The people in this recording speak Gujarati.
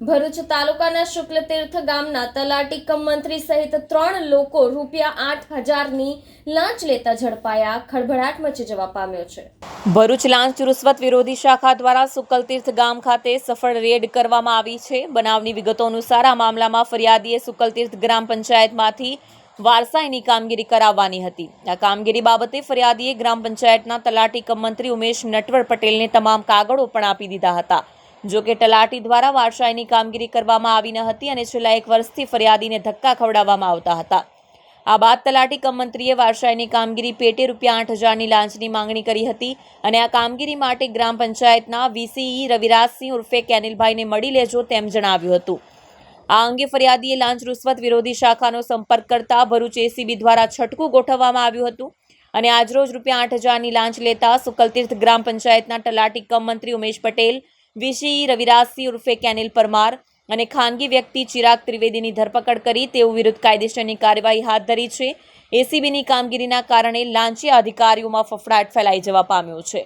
ભરૂચ તાલુકાના શુક્લતીર્થ ગામના તલાટી કમ મંત્રી સહિત ત્રણ લોકો રૂપિયા આઠ હજારની લાંચ લેતા ઝડપાયા. ખળભળાટ મચી જવા પામ્યો છે. ભરૂચ લાંચ રૂશ્વત વિરોધી શાખા દ્વારા સુકલતીર્થ ગામ ખાતે સફળ રેડ કરવામાં આવી છે. બનાવની વિગતો અનુસાર આ મામલામાં ફરિયાદીએ સુકલતીર્થ ગ્રામ પંચાયતમાંથી વારસાઈની કામગીરી કરાવવાની હતી. આ કામગીરી બાબતે ફરિયાદીએ ગ્રામ પંચાયતના તલાટી કમ મંત્રી ઉમેશ નટવર પટેલને તમામ કાગળો પણ આપી દીધા હતા. જો કે તલાટી દ્વારા વારસાઈની કામગીરી કરવામાં આવી ન હતી અને છેલ્લા એક વર્ષથી ફરિયાદીને ધક્કા ખવડાવવામાં આવતા હતા. આ બાદ તલાટી કમ મંત્રીએ વારસાઈની કામગીરી પેટે રૂપિયા આઠ હજારની લાંચની માંગણી કરી હતી અને આ કામગીરી માટે ગ્રામ પંચાયતના વીસીઈ રવિરાજસિંહ ઉર્ફે કેનિલભાઈને મળી લેજો તેમ જણાવ્યું હતું. આ અંગે ફરિયાદીએ લાંચ રૂશ્વત વિરોધી શાખાનો સંપર્ક કરતા ભરૂચ એસીબી દ્વારા છટકું ગોઠવવામાં આવ્યું હતું અને આજરોજ રૂપિયા આઠ હજારની લાંચ લેતા સુકલતીર્થ ગ્રામ પંચાયતના તલાટી કમ મંત્રી ઉમેશ પટેલ વીસીઈ રવિરાજસિંહ ઉર્ફે કેનિલ પરમાર અને ખાનગી વ્યક્તિ ચિરાગ ત્રિવેદીની ધરપકડ કરી તેઓ વિરુદ્ધ કાયદેસરની કાર્યવાહી હાથ ધરી છે. એસીબીની કામગીરીના કારણે લાંચી અધિકારીઓમાં ફફડાટ ફેલાઈ જવા પામ્યો છે.